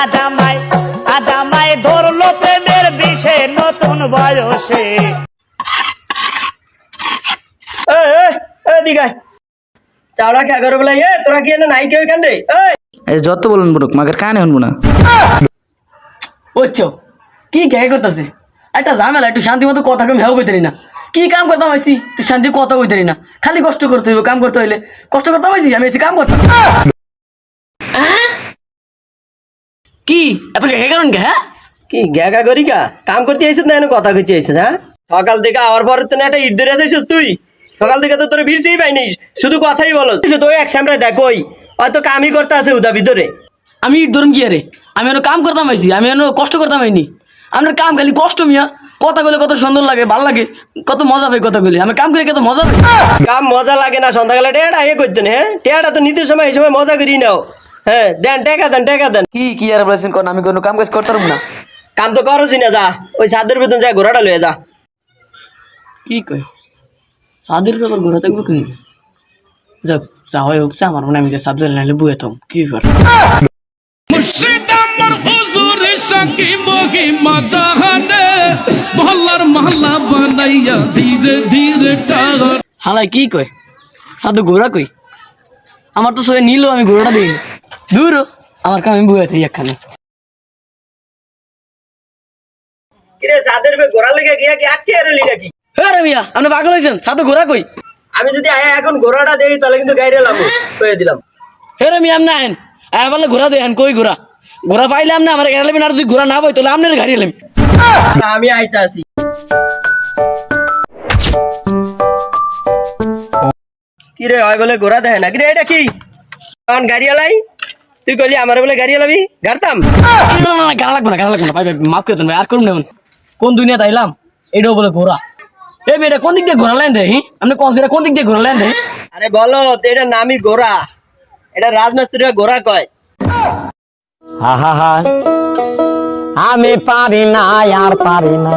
আজামাই আজামাই ধরলো প্রেমের বিষে নতুন বয়সে। চাওড়া খেয়া করে বলে এ তোরা কি এনে নাই কেউ কেন রে যত বলুন বলুক মাকে কানে শুনব না। বুঝছ? কি কে করতেছে? একটা ঝামেলা একটু শান্তি মতো কথা কম হেও কইতে না। কি কাম করতাম আইসি একটু শান্তি কথা কইতে না। খালি কষ্ট করতে হইব কাম করতে হইলে। কষ্ট করতাম আইসি আমি এসে কাম করতাম। কি? এত কে কারণ কে হ্যাঁ? কি গ্যাগা করি কা? কাম করতে আইছিস না এনে কথা কইতে আইছিস হ্যাঁ? সকাল থেকে আওয়ার পরে তো না একটা ইট ধরে আসিস তুই। সকাল থেকে তো তোর ভিড়ছেই পাইনি শুধু কথাই বলো শুধু ওই এক স্যামরা দেখ ওই হয়তো কামই করতে আছে উদা ভিতরে। আমি ইট ধরুন কি আরে আমি এনে কাম করতাম আইসি আমি এনে কষ্ট করতাম আইনি। আমরা কাম খালি কষ্ট মিয়া কথা বলে কত সুন্দর লাগে ভালো লাগে কত মজা পাই কথা বলে আমি কাম করে কত মজা পাই। কাম মজা লাগে না সন্ধ্যাবেলা টেয়াটা এ করতেন হ্যাঁ টেয়াটা তো নিতে সময় এই সময় মজা করি নাও। হ্যাঁ দেন টেকা দেন টেকা দেন। কি কি আর বলেছেন কোন? আমি কোনো কাম কাজ করতাম না। কাম তো করছি না যা। ওই সাদের বেতন যা ঘোড়াটা লয়ে যা। কি কয়? সাদের ব্যাপার ঘোরা থাকব কি যাক যা হয় হোক আমার মনে আমি সাদের নাইলে বুয়ে থাম। কি কর মুর্শিদ আমার হুজুর সাকি মহিমা জাহানে মহল্লার মহল্লা বানাইয়া ধীরে ধীরে টাগর হালাই কি কয়? সাদু ঘোরা কই? আমার তো সয়ে নিল আমি ঘোড়াটা দিই দূর। আমার কাম বুয়ে থাকি একখানে। কিরে সাদের বে ঘোড়া লেগে গিয়া কি আটকে আর লিগা কি হ্যাঁ রে মিয়া আপনি পাগল হয়েছেন সাদু ঘোরা কই? আমি যদি আয়া এখন ঘোড়াটা দেখি তাহলে কিন্তু গাইরে লাবো কয়ে দিলাম। হে রে মিয়া আপনি আহেন। আয় বললে ঘোরা দেন কই ঘোরা ঘোরা পাইলে আপনি আমার গেলে আর তুই ঘোরা না পাই তাহলে আপনার গাড়ি এলাম আমি আইতা আছি কিরে হয় বলে ঘোড়া দেখে না। কিরে এটা কি? কারণ গাড়ি আলাই? তুই কইলি আমার বলে গাড়ি আলাবি গাড়তাম? গাড়া লাগবে না গাড়া লাগবে না। ভাই ভাই মাফ করে দেন ভাই আর করুন না কোন দুনিয়াতে আইলাম? এটাও বলে ঘোরা এই মেয়েটা কোন দিক দিয়ে ঘোরা লাইন দেয় হি? আপনি কোন সেটা কোন দিক দিয়ে ঘোরা লাইন দেয়? আরে বলো তো এটা নামই ঘোড়া। এটা রাজমিস্ত্রিরা ঘোড়া কয়। আহা আমি পারি না আর পারি না।